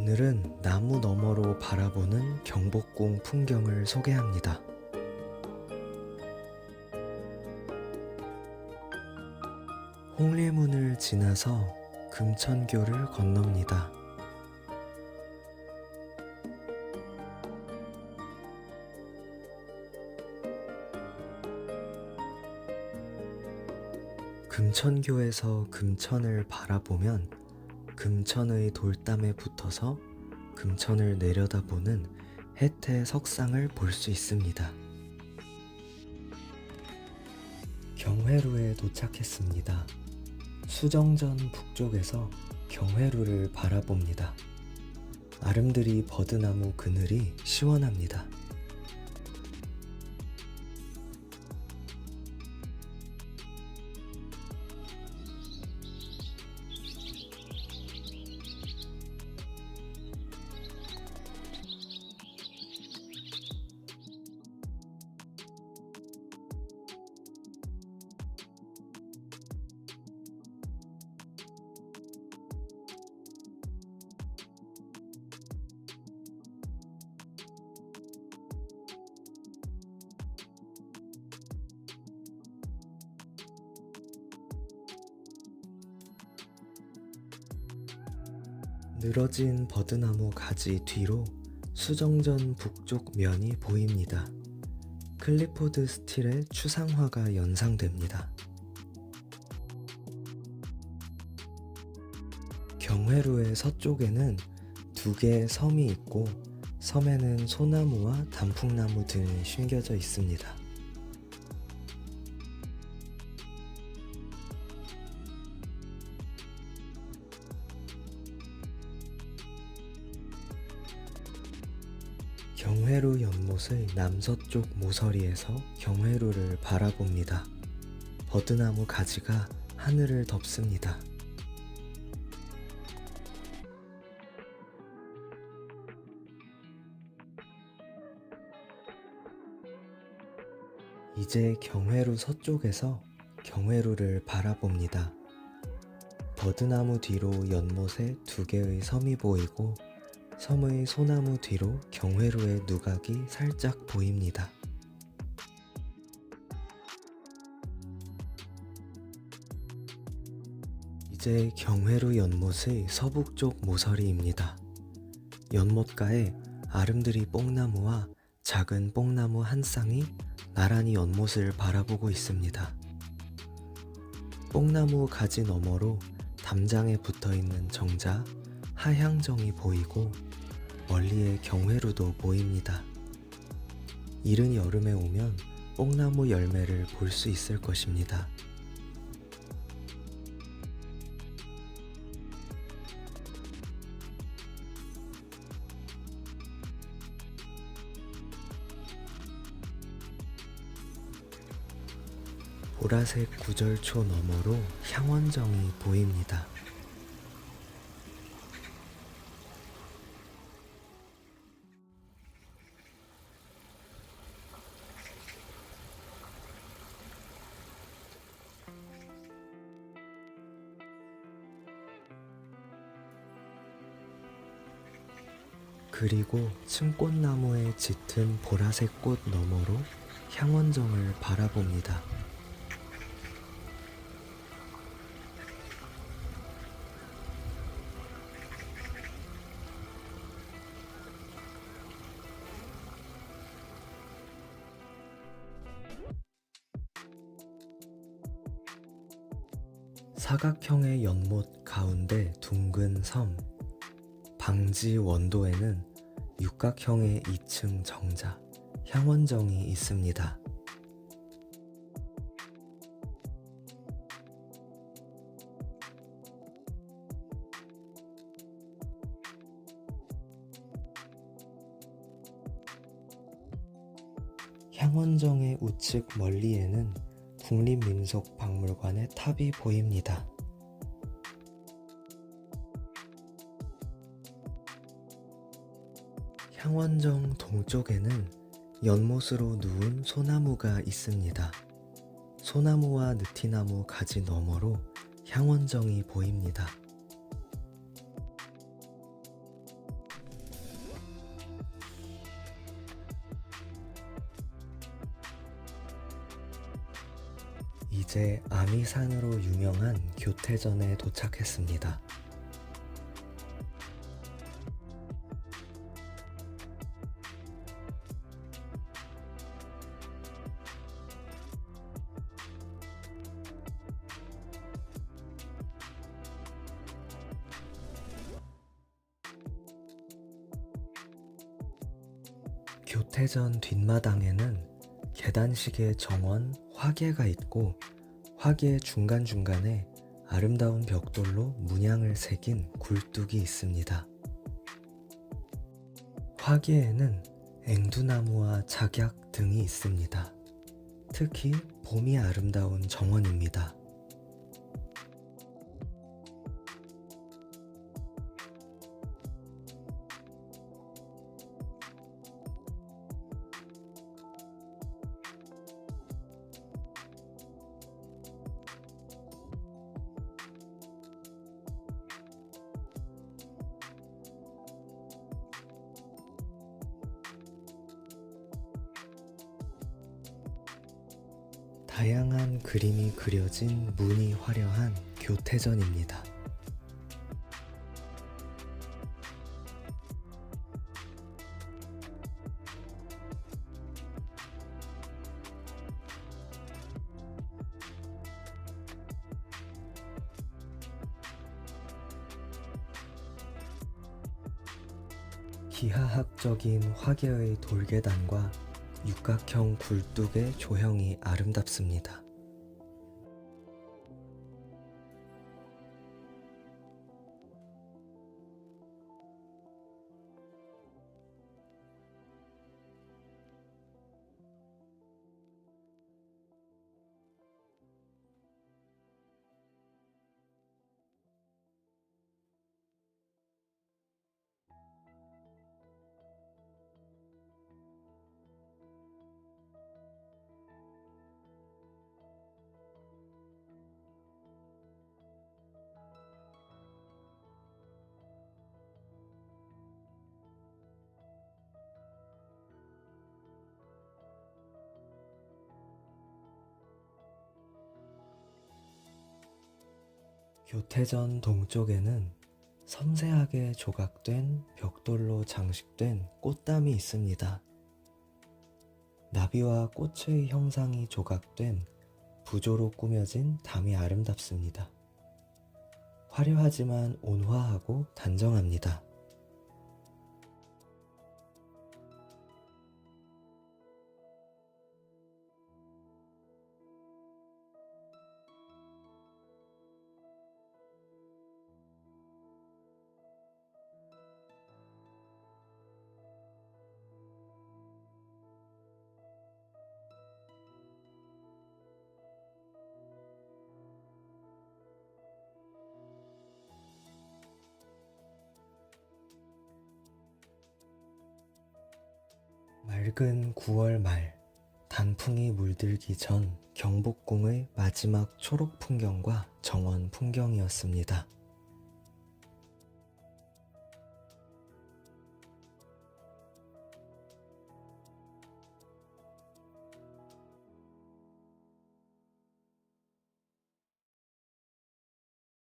오늘은 나무 너머로 바라보는 경복궁 풍경을 소개합니다. 홍리문을 지나서 금천교를 건넙니다. 금천교에서 금천을 바라보면 금천의 돌담에 붙어서 금천을 내려다보는 해태 석상을 볼 수 있습니다. 경회루에 도착했습니다. 수정전 북쪽에서 경회루를 바라봅니다. 아름드리 버드나무 그늘이 시원합니다. 늘어진 버드나무 가지 뒤로 수정전 북쪽 면이 보입니다. 클리포드 스틸의 추상화가 연상됩니다. 경회루의 서쪽에는 두 개의 섬이 있고 섬에는 소나무와 단풍나무 등이 심겨져 있습니다. 경회루 연못의 남서쪽 모서리에서 경회루를 바라봅니다. 버드나무 가지가 하늘을 덮습니다. 이제 경회루 서쪽에서 경회루를 바라봅니다. 버드나무 뒤로 연못에 두 개의 섬이 보이고 섬의 소나무 뒤로 경회루의 누각이 살짝 보입니다. 이제 경회루 연못의 서북쪽 모서리입니다. 연못가에 아름드리 뽕나무와 작은 뽕나무 한 쌍이 나란히 연못을 바라보고 있습니다. 뽕나무 가지 너머로 담장에 붙어 있는 정자 하향정이 보이고 멀리에 경회루도 보입니다. 이른 여름에 오면 뽕나무 열매를 볼 수 있을 것입니다. 보라색 구절초 너머로 향원정이 보입니다. 그리고 층꽃나무에 짙은 보라색 꽃 너머로 향원정을 바라봅니다. 사각형의 연못 가운데 둥근 섬, 방지 원도에는 육각형의 2층 정자, 향원정이 있습니다. 향원정의 우측 멀리에는 국립민속박물관의 탑이 보입니다. 향원정 동쪽에는 연못으로 누운 소나무가 있습니다. 소나무와 느티나무 가지 너머로 향원정이 보입니다. 이제 아미산으로 유명한 교태전에 도착했습니다. 교태전 뒷마당에는 계단식의 정원 화계가 있고 화계 중간중간에 아름다운 벽돌로 문양을 새긴 굴뚝이 있습니다. 화계에는 앵두나무와 작약 등이 있습니다. 특히 봄이 아름다운 정원입니다. 다양한 그림이 그려진 문이 화려한 교태전입니다. 기하학적인 화계의 돌계단과 육각형 굴뚝의 조형이 아름답습니다. 교태전 동쪽에는 섬세하게 조각된 벽돌로 장식된 꽃담이 있습니다. 나비와 꽃의 형상이 조각된 부조로 꾸며진 담이 아름답습니다. 화려하지만 온화하고 단정합니다. 맑은 9월 말 단풍이 물들기 전 경복궁의 마지막 초록 풍경과 정원 풍경이었습니다.